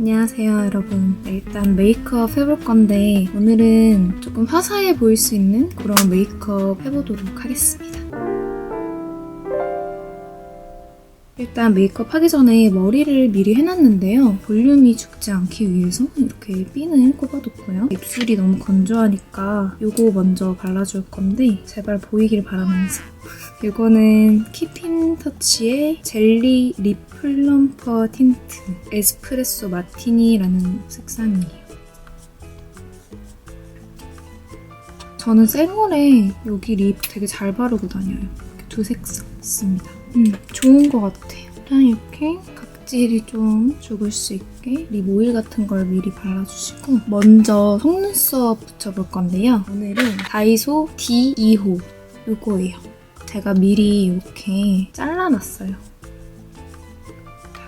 안녕하세요 여러분. 네, 일단 메이크업 해볼 건데 오늘은 조금 화사해 보일 수 있는 그런 메이크업 해보도록 하겠습니다. 일단 메이크업 하기 전에 머리를 미리 해놨는데요. 볼륨이 죽지 않기 위해서 이렇게 핀을 꼽아뒀고요. 입술이 너무 건조하니까 이거 먼저 발라줄 건데 제발 보이길 바라면서. 이거는 키핀 터치의 젤리 립 플럼퍼 틴트 에스프레소 마티니라는 색상이에요. 저는 생얼에 여기 립 되게 잘 바르고 다녀요. 이렇게 두 색상 있습니다. 음, 좋은 것 같아요. 일단 이렇게 각질이 좀 죽을 수 있게 립 오일 같은 걸 미리 발라주시고 먼저 속눈썹 붙여볼 건데요. 오늘은 다이소 D2호 이거예요. 제가 미리 이렇게 잘라놨어요.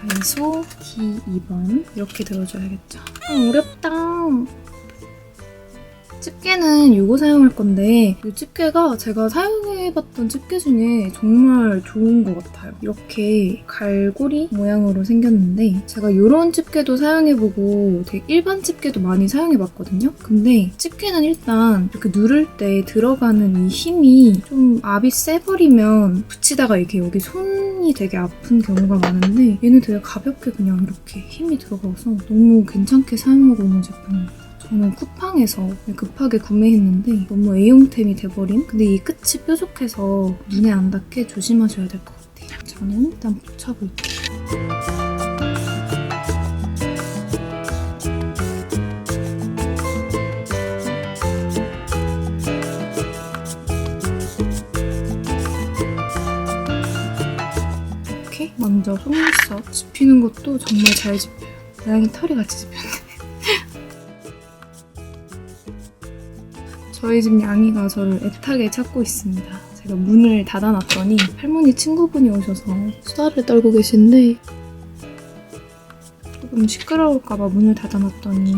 다이소 D2번 이렇게 들어줘야겠죠. 아, 어렵다. 집게는 이거 사용할 건데 이 집게가 제가 사용해봤던 집게 중에 정말 좋은 것 같아요. 이렇게 갈고리 모양으로 생겼는데 제가 이런 집게도 사용해보고 되게 일반 집게도 많이 사용해봤거든요. 근데 집게는 일단 이렇게 누를 때 들어가는 이 힘이 좀 압이 세버리면 붙이다가 이렇게 여기 손이 되게 아픈 경우가 많은데 얘는 되게 가볍게 그냥 이렇게 힘이 들어가서 너무 괜찮게 사용하고 있는 제품입니다. 저는 쿠팡에서 급하게 구매했는데 너무 A용템이 돼버린? 근데 이 끝이 뾰족해서 눈에 안 닿게 조심하셔야 될 것 같아요. 저는 일단 붙여볼게요. 먼저 속눈썹 집히는 것도 정말 잘 집혀요. 다행히 털이 같이 집혔네. 저희 집 양이가 저를 애타게 찾고 있습니다. 제가 문을 닫아놨더니 할머니 친구분이 오셔서 수다를 떨고 계신데 조금 시끄러울까봐 문을 닫아놨더니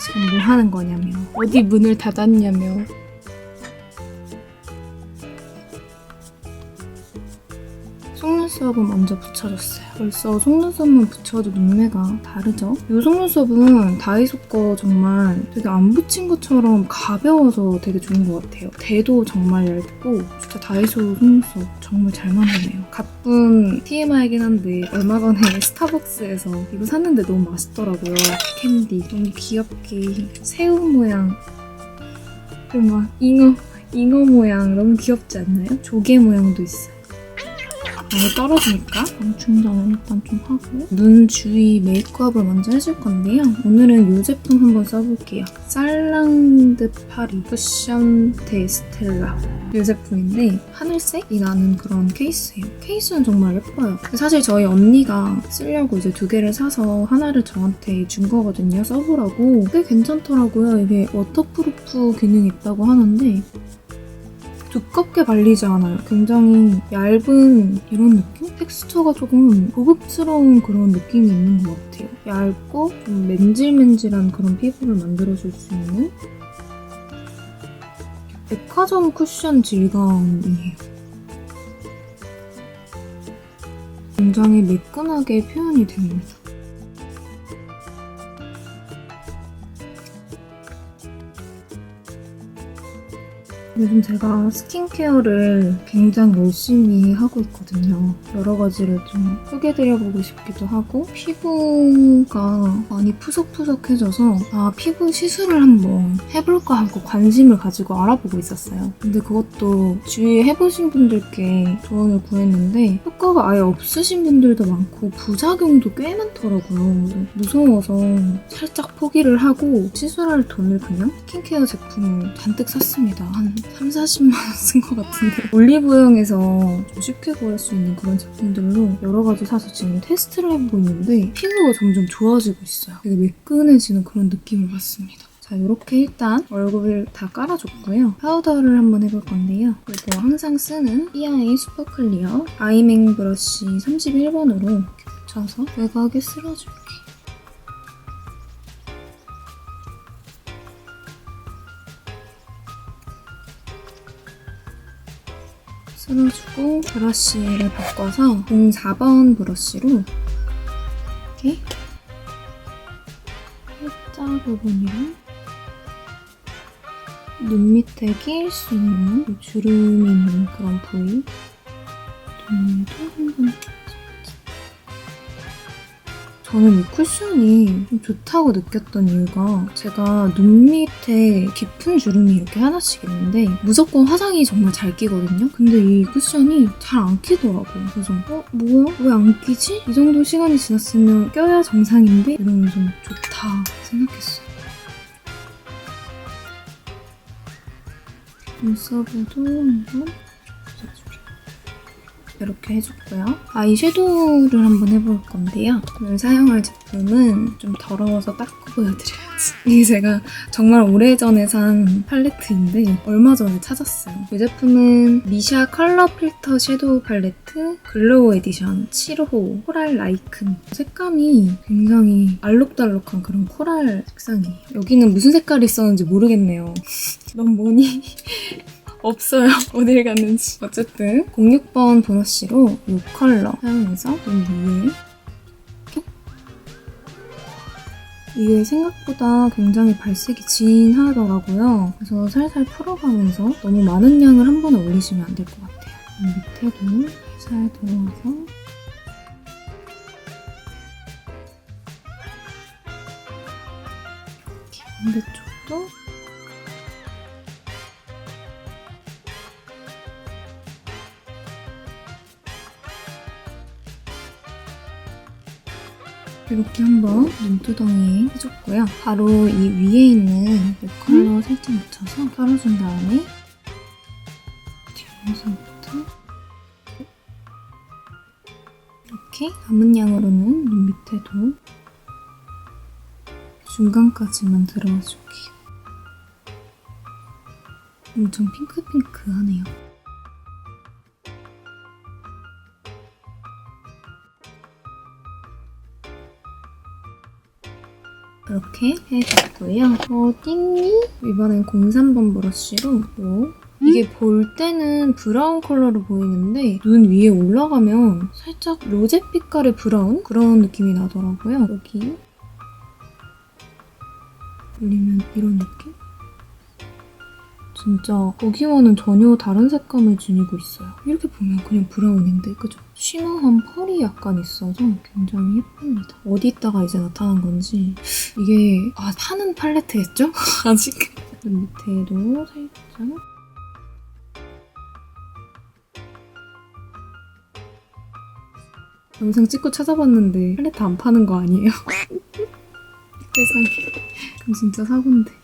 지금 뭐 하는 거냐며 어디 문을 닫았냐며 속눈썹은 먼저 붙여줬어요. 벌써 속눈썹만 붙여도 눈매가 다르죠? 이 속눈썹은 다이소 거 정말 되게 안 붙인 것처럼 가벼워서 되게 좋은 것 같아요. 대도 정말 얇고 진짜 다이소 속눈썹 정말 잘 만드네요. 가쁜 TMI이긴 한데 얼마 전에 스타벅스에서 이거 샀는데 너무 맛있더라고요. 캔디 너무 귀엽게 새우 모양 그리고 막 잉어 잉어 모양 너무 귀엽지 않나요? 조개 모양도 있어요. 너무 떨어지니까 밤 충전을 일단 좀 하고 눈 주위 메이크업을 먼저 해줄 건데요. 오늘은 이 제품 한번 써볼게요. 살랑드 파리 쿠션 데스텔라 이 제품인데 하늘색이 나는 그런 케이스예요. 케이스는 정말 예뻐요. 사실 저희 언니가 쓰려고 이제 두 개를 사서 하나를 저한테 준 거거든요. 써보라고. 꽤 괜찮더라고요. 이게 워터프루프 기능이 있다고 하는데 두껍게 발리지 않아요. 굉장히 얇은 이런 느낌? 텍스처가 조금 고급스러운 그런 느낌이 있는 것 같아요. 얇고 좀 맨질맨질한 그런 피부를 만들어줄 수 있는 백화점 쿠션 질감이에요. 굉장히 매끈하게 표현이 됩니다. 요즘 제가 스킨케어를 굉장히 열심히 하고 있거든요. 여러 가지를 좀 소개드려보고 싶기도 하고 피부가 많이 푸석푸석해져서 아 피부 시술을 한번 해볼까 하고 관심을 가지고 알아보고 있었어요. 근데 그것도 주위에 해보신 분들께 조언을 구했는데 효과가 아예 없으신 분들도 많고 부작용도 꽤 많더라고요. 무서워서 살짝 포기를 하고 시술할 돈을 그냥 스킨케어 제품을 잔뜩 샀습니다. 한 3, 40만 원 쓴 것 같은데 올리브영에서 좀 쉽게 구할 수 있는 그런 제품들로 여러 가지 사서 지금 테스트를 해보고 있는데 피부가 점점 좋아지고 있어요. 되게 매끈해지는 그런 느낌을 받습니다. 자, 이렇게 일단 얼굴을 다 깔아줬고요. 파우더를 한번 해볼 건데요. 이거 항상 쓰는 삐아의 슈퍼 클리어 아이맹 브러쉬 31번으로 이렇게 붙여서 외곽에 쓸어줄게요. 쓸어주고 브러쉬를 바꿔서 04번 브러쉬로 이렇게 팔자 부분이랑 눈 밑에 끼일 수 있는 이 주름이 있는 그런 부위. 눈에도 한번 저는 이 쿠션이 좀 좋다고 느꼈던 이유가 제가 눈 밑에 깊은 주름이 이렇게 하나씩 있는데 무조건 화장이 정말 잘 끼거든요. 근데 이 쿠션이 잘 안 끼더라고요. 그래서 어 뭐야 왜 안 끼지? 이 정도 시간이 지났으면 껴야 정상인데 이러면서 좋다 생각했어요. 눈썹에도 한번 이렇게 해줬고요. 아이 섀도우를 한번 해볼 건데요. 오늘 사용할 제품은 좀 더러워서 닦고 보여드려야지. 이게 제가 정말 오래전에 산 팔레트인데 얼마 전에 찾았어요. 이 제품은 미샤 컬러 필터 섀도우 팔레트 글로우 에디션 7호 코랄 라이큰 색감이 굉장히 알록달록한 그런 코랄 색상이에요. 여기는 무슨 색깔이 있었는지 모르겠네요. 넌 뭐니? 없어요. 어딜 갔는지. 어쨌든 06번 브러쉬로 이 컬러 사용해서 눈 위에 이렇게 이게 생각보다 굉장히 발색이 진하더라고요. 그래서 살살 풀어가면서 너무 많은 양을 한 번에 올리시면 안 될 것 같아요. 눈 밑에도 살살 들어와서 이렇게 반대쪽 이렇게 한번 눈두덩이에 해줬고요. 바로 이 위에 있는 이 컬러 살짝 묻혀서 깔아준 다음에 뒷모습부터 이렇게 남은 양으로는 눈 밑에도 중간까지만 들어와 줄게요. 엄청 핑크핑크하네요. 이렇게 해줬고요. 어딨니? 이번엔 03번 브러쉬로 요 이게 볼 때는 브라운 컬러로 보이는데 눈 위에 올라가면 살짝 로제 빛깔의 브라운? 그런 느낌이 나더라고요. 여기 올리면 이런 느낌? 진짜 거기와는 전혀 다른 색감을 지니고 있어요. 이렇게 보면 그냥 브라운인데 그죠? 쉬머한 펄이 약간 있어서 굉장히 예쁩니다. 어디 있다가 이제 나타난 건지 이게 아 파는 팔레트겠죠? 아직 눈 밑에도 살짝 영상 찍고 찾아봤는데 팔레트 안 파는 거 아니에요? 세상에 그럼 진짜 사고인데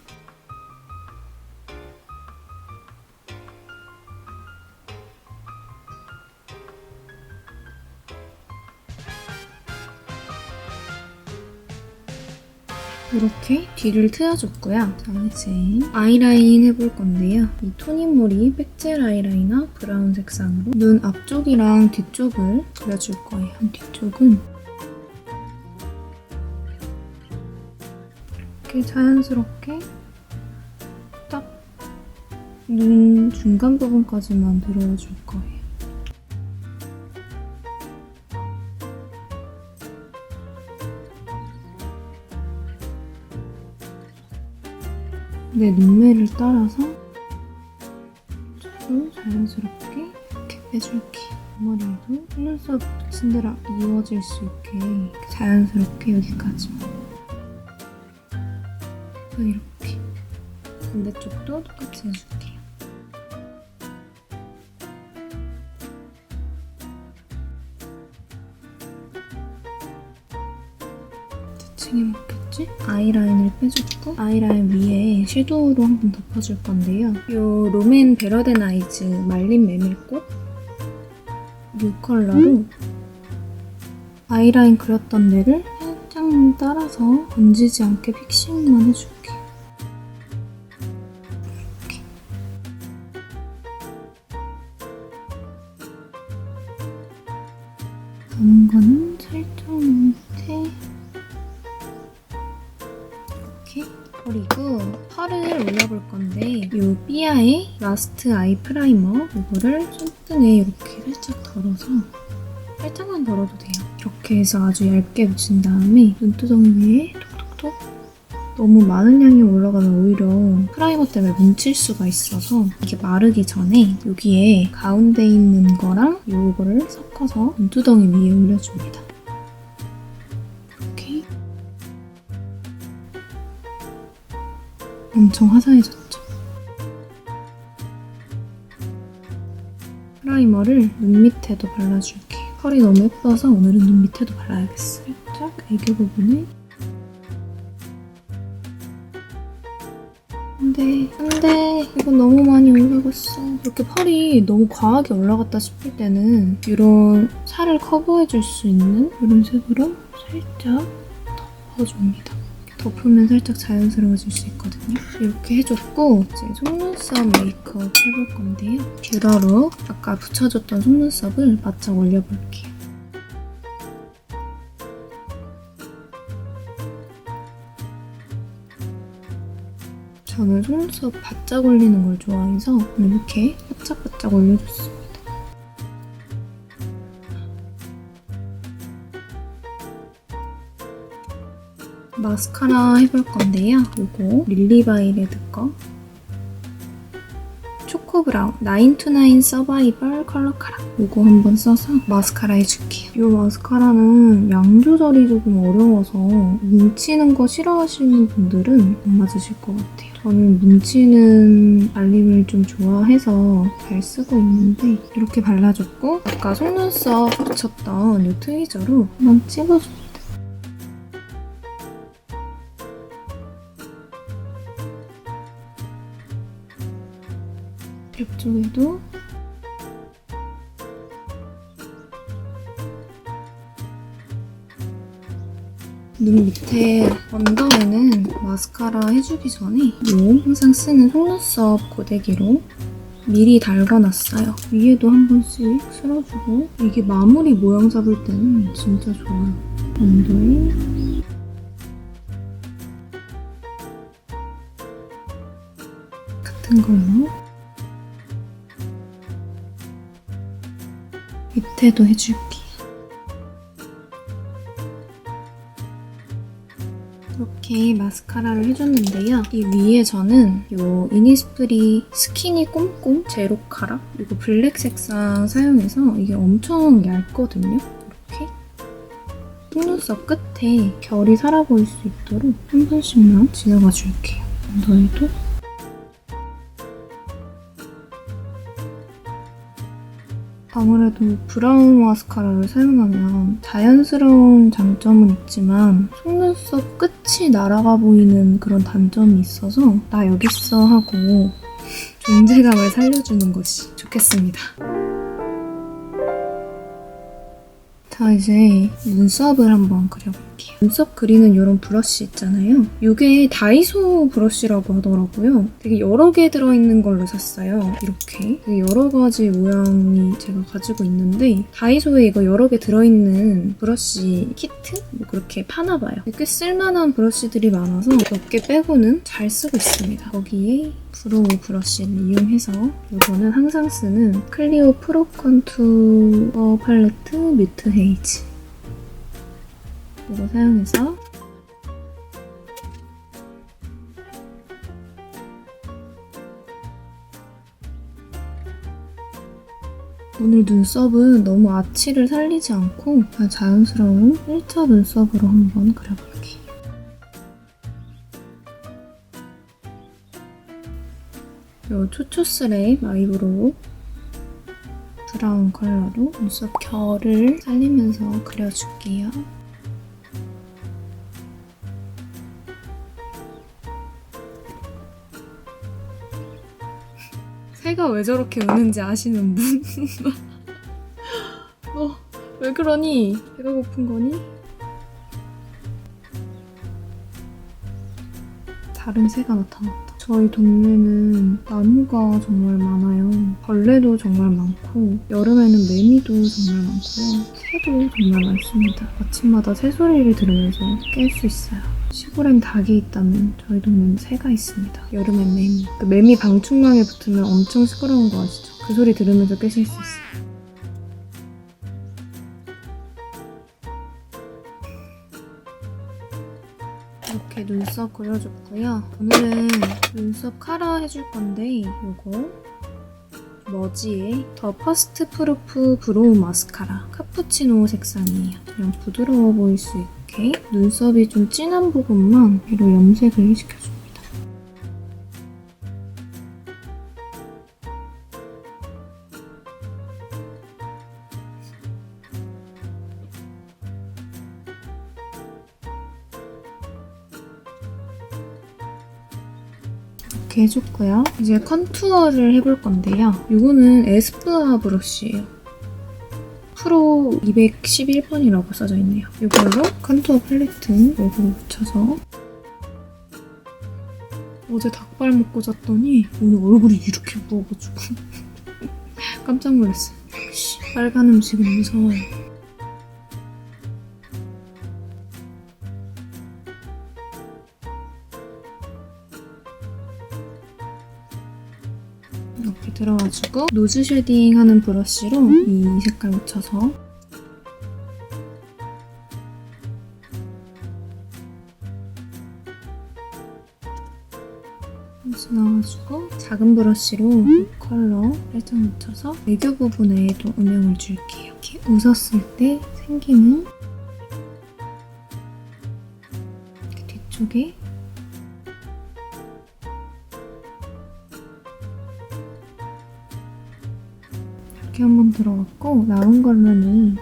이렇게 뒤를 트여줬고요. 자, 이제 아이라인 해볼 건데요. 이 토니모리 백젤 아이라이너 브라운 색상으로 눈 앞쪽이랑 뒤쪽을 그려줄 거예요. 뒤쪽은 이렇게 자연스럽게 딱 눈 중간 부분까지만 들어와 줄 거예요. 내 눈매를 따라서 좀 자연스럽게 이렇게 빼줄게요. 머리에도 속눈썹 붙인 데랑 이어질 수 있게 자연스럽게 여기까지만. 그래서 이렇게 반대쪽도 똑같이 해줄게요. 맞겠지? 아이라인을 빼줬고 아이라인 위에 섀도우로 한 번 덮어줄 건데요. 이 롬앤 베러덴 아이즈 말린 메밀꽃 이 컬러로 아이라인 그렸던 데를 살짝만 따라서 번지지 않게 픽싱만 해줄게요. 남은 거는 살짝 밑에 펄을 올려볼 건데 이 삐아의 라스트 아이 프라이머 이거를 손등에 이렇게 살짝 덜어서 살짝만 덜어도 돼요. 이렇게 해서 아주 얇게 붙인 다음에 눈두덩이 위에 톡톡톡 너무 많은 양이 올라가면 오히려 프라이머 때문에 뭉칠 수가 있어서 이게 마르기 전에 여기에 가운데 있는 거랑 요거를 섞어서 눈두덩이 위에 올려줍니다. 엄청 화사해졌죠? 프라이머를 눈 밑에도 발라줄게요. 펄이 너무 예뻐서 오늘은 눈 밑에도 발라야겠어요. 살짝 애교 부분에 안돼 안돼 이건 너무 많이 올라갔어 이렇게 펄이 너무 과하게 올라갔다 싶을 때는 이런 살을 커버해줄 수 있는 이런 색으로 살짝 덮어줍니다 덮으면 살짝 자연스러워질 수 있거든요. 이렇게 해줬고 이제 속눈썹 메이크업 해볼 건데요. 뷰러로 아까 붙여줬던 속눈썹을 바짝 올려볼게요. 저는 속눈썹 바짝 올리는 걸 좋아해서 이렇게 바짝바짝 올려줬습니 마스카라 해볼 건데요. 이거 릴리바이레드 거 초코브라운 929 서바이벌 컬러 카라 이거 한번 써서 마스카라 해줄게요. 이 마스카라는 양 조절이 조금 어려워서 뭉치는 거 싫어하시는 분들은 못 맞으실 것 같아요. 저는 뭉치는 발림을 좀 좋아해서 잘 쓰고 있는데 이렇게 발라줬고 아까 속눈썹 붙였던 이 트위저로 한번 찍어줍니다. 옆쪽에도 눈 밑에 언더에는 마스카라 해주기 전에 요 항상 쓰는 속눈썹 고데기로 미리 달궈놨어요. 위에도 한 번씩 쓸어주고 이게 마무리 모양 잡을 때는 진짜 좋아요. 언더에 같은 걸로 밑에도 해줄게요. 이렇게 마스카라를 해줬는데요. 이 위에 저는 이 이니스프리 스키니 꼼꼼 제로 카라 이거 블랙 색상 사용해서 이게 엄청 얇거든요. 이렇게 속눈썹 끝에 결이 살아 보일 수 있도록 한 번씩만 지나가 줄게요. 언더에도 아무래도 브라운 마스카라를 사용하면 자연스러운 장점은 있지만 속눈썹 끝이 날아가 보이는 그런 단점이 있어서 나 여기 있어 하고 존재감을 살려주는 것이 좋겠습니다. 자 이제 눈썹을 한번 그려볼게요. 눈썹 그리는 이런 브러쉬 있잖아요. 이게 다이소 브러쉬라고 하더라고요. 되게 여러 개 들어있는 걸로 샀어요. 이렇게 여러 가지 모양이 제가 가지고 있는데 다이소에 이거 여러 개 들어있는 브러쉬 키트? 뭐 그렇게 파나 봐요. 꽤 쓸만한 브러쉬들이 많아서 몇 개 빼고는 잘 쓰고 있습니다. 거기에 브로우 브러쉬를 이용해서 이거는 항상 쓰는 클리오 프로 컨투어 팔레트 뮤트 헤이즈 이거 사용해서 오늘 눈썹은 너무 아치를 살리지 않고 자연스러운 1차 눈썹으로 한번 그려볼게요. 요 초초스레 마이브로우 브라운 컬러로 눈썹 결을 살리면서 그려줄게요. 새가 왜 저렇게 우는지 아시는 분? 너 왜 그러니? 배가 고픈 거니? 다른 새가 나타났다. 저희 동네는 나무가 정말 많아요. 벌레도 정말 많고 여름에는 매미도 정말 많고요. 새도 정말 많습니다. 아침마다 새소리를 들으면서 깰 수 있어요. 시골엔 닭이 있다면 저희 동네는 새가 있습니다. 여름엔 매미. 그 매미 방충망에 붙으면 엄청 시끄러운 거 아시죠? 그 소리 들으면서 깨실 수 있어요. 눈썹 그려줬고요. 오늘은 눈썹 카라 해줄 건데 이거 머지의 더 퍼스트 프루프 브로우 마스카라 카푸치노 색상이에요. 그냥 부드러워 보일 수 있게 눈썹이 좀 진한 부분만 위로 염색을 시켜줍니 해줬고요. 이제 컨투어를 해볼 건데요. 이거는 에스쁘아 브러쉬예요. 프로 211번이라고 써져 있네요. 이걸로 컨투어 팔레트 얼굴에 묻혀서 어제 닭발 먹고 잤더니 오늘 얼굴이 이렇게 부어가지고 깜짝 놀랐어요. 빨간 음식은 무서워요. 들어가지고 노즈 쉐딩 하는 브러쉬로 이 색깔 묻혀서 다시 나와주고 작은 브러쉬로 이 컬러 살짝 묻혀서 애교 부분에도 음영을 줄게요. 이렇게 웃었을 때 생기는 이렇게 뒤쪽에 이렇게 한번 들어갔고 남은 걸로는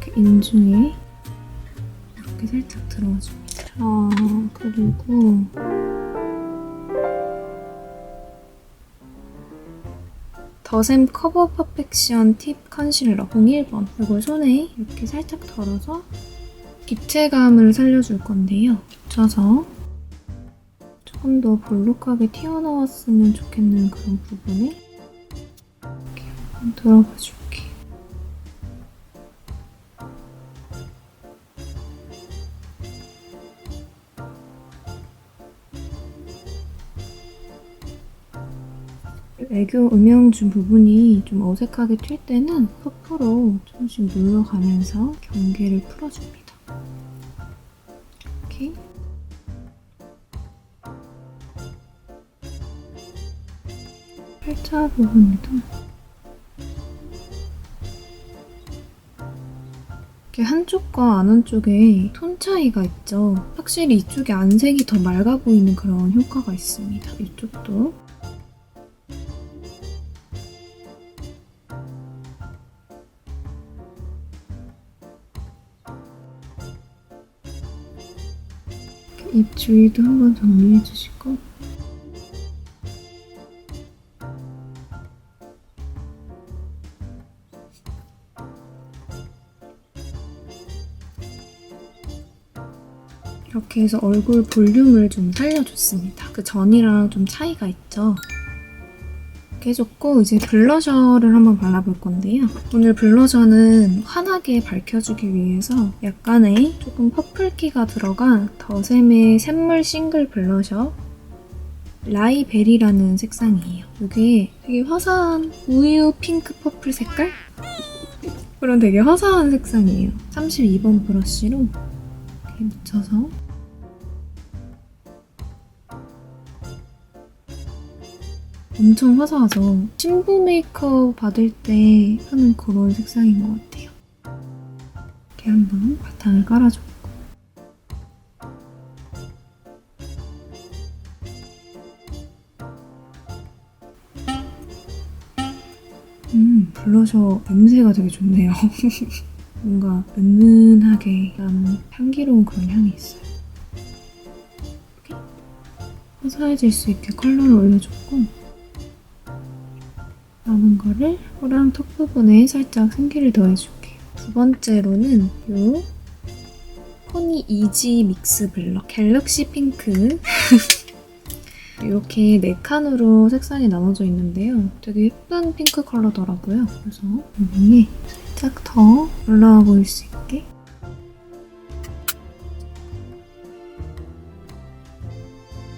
이렇게 인중에 이렇게 살짝 들어가줍니다. 아 그리고 더샘 커버 퍼펙션 팁 컨실러 01번 이걸 손에 이렇게 살짝 덜어서 입체감을 살려줄 건데요. 묻혀서 조금 더 볼록하게 튀어나왔으면 좋겠는 그런 부분에 한번 들어가 줄게. 애교 음영 준 부분이 좀 어색하게 튈 때는 퍼프로 조금씩 눌러가면서 경계를 풀어줍니다. 이렇게 팔자 부분에도 이렇게 한쪽과 안 한쪽에 톤 차이가 있죠. 확실히 이쪽에 안색이 더 맑아 보이는 그런 효과가 있습니다. 이쪽도 입 주위도 한번 정리해 주시고 이렇게 해서 얼굴 볼륨을 좀 살려줬습니다. 그 전이랑 좀 차이가 있죠. 이렇게 해줬고 이제 블러셔를 한번 발라볼 건데요. 오늘 블러셔는 환하게 밝혀주기 위해서 약간의 조금 퍼플기가 들어간 더샘의 샘물 싱글 블러셔 라이베리라는 색상이에요. 이게 되게 화사한 우유 핑크 퍼플 색깔? 그런 되게 화사한 색상이에요. 32번 브러쉬로 이렇게 묻혀서 엄청 화사하죠? 신부 메이크업 받을 때 하는 그런 색상인 것 같아요. 이렇게 한번 바탕을 깔아줬고 음, 블러셔 냄새가 되게 좋네요. 뭔가 은은하게 나는 향기로운 그런 향이 있어요. 이렇게 화사해질 수 있게 컬러를 올려줬고 남은 거를 코랑 턱 부분에 살짝 생기를 더해줄게요. 두 번째로는 요 포니 이지 믹스 블러 갤럭시 핑크 이렇게 네 칸으로 색상이 나눠져 있는데요. 되게 예쁜 핑크 컬러더라고요. 그래서 위에 살짝 더 올라와 보일 수 있게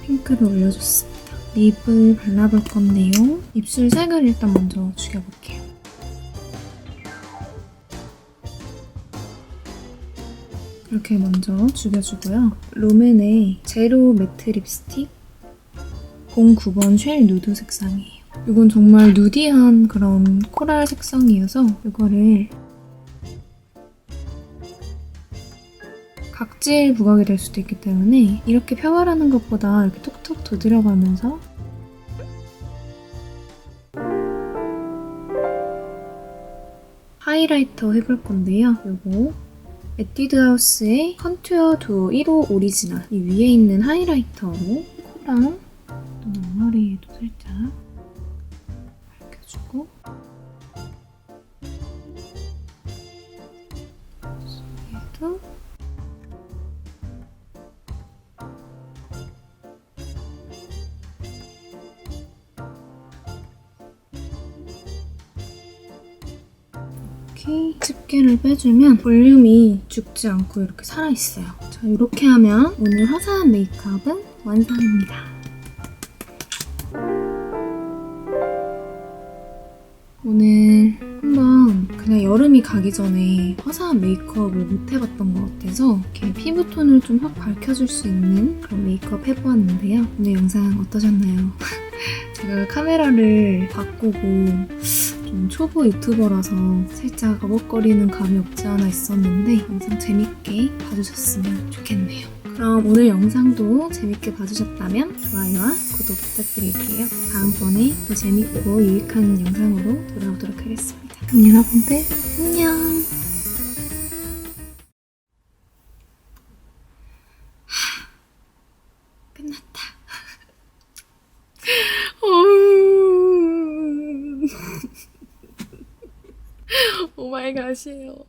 핑크를 올려줬습니다. 립을 발라볼 건데요. 입술 색을 일단 먼저 죽여볼게요. 이렇게 먼저 죽여주고요. 롬앤의 제로 매트 립스틱 09번 쉘 누드 색상이에요. 이건 정말 누디한 그런 코랄 색상이어서 이거를 각질 부각이 될 수도 있기 때문에 이렇게 펴바르는 것보다 이렇게 톡톡 두드려가면서 하이라이터 해볼 건데요. 요거 에뛰드 하우스의 컨투어 두오 1호 오리지널 이 위에 있는 하이라이터로 코랑 또 앞머리에도 살짝 밝혀주고 이렇게 집게를 빼주면 볼륨이 죽지 않고 이렇게 살아있어요. 자, 이렇게 하면 오늘 화사한 메이크업은 완성입니다. 오늘 한번 그냥 여름이 가기 전에 화사한 메이크업을 못 해봤던 것 같아서 이렇게 피부톤을 좀 확 밝혀줄 수 있는 그런 메이크업 해보았는데요. 오늘 영상 어떠셨나요? 제가 카메라를 바꾸고 좀 초보 유튜버라서 살짝 버벅거리는 감이 없지 않아 있었는데 영상 재밌게 봐주셨으면 좋겠네요. 그럼 오늘 영상도 재밌게 봐주셨다면 좋아요와 구독 부탁드릴게요. 다음번에 더 재밌고 유익한 영상으로 돌아오도록 하겠습니다. 그럼 여러분들 안녕! 感谢我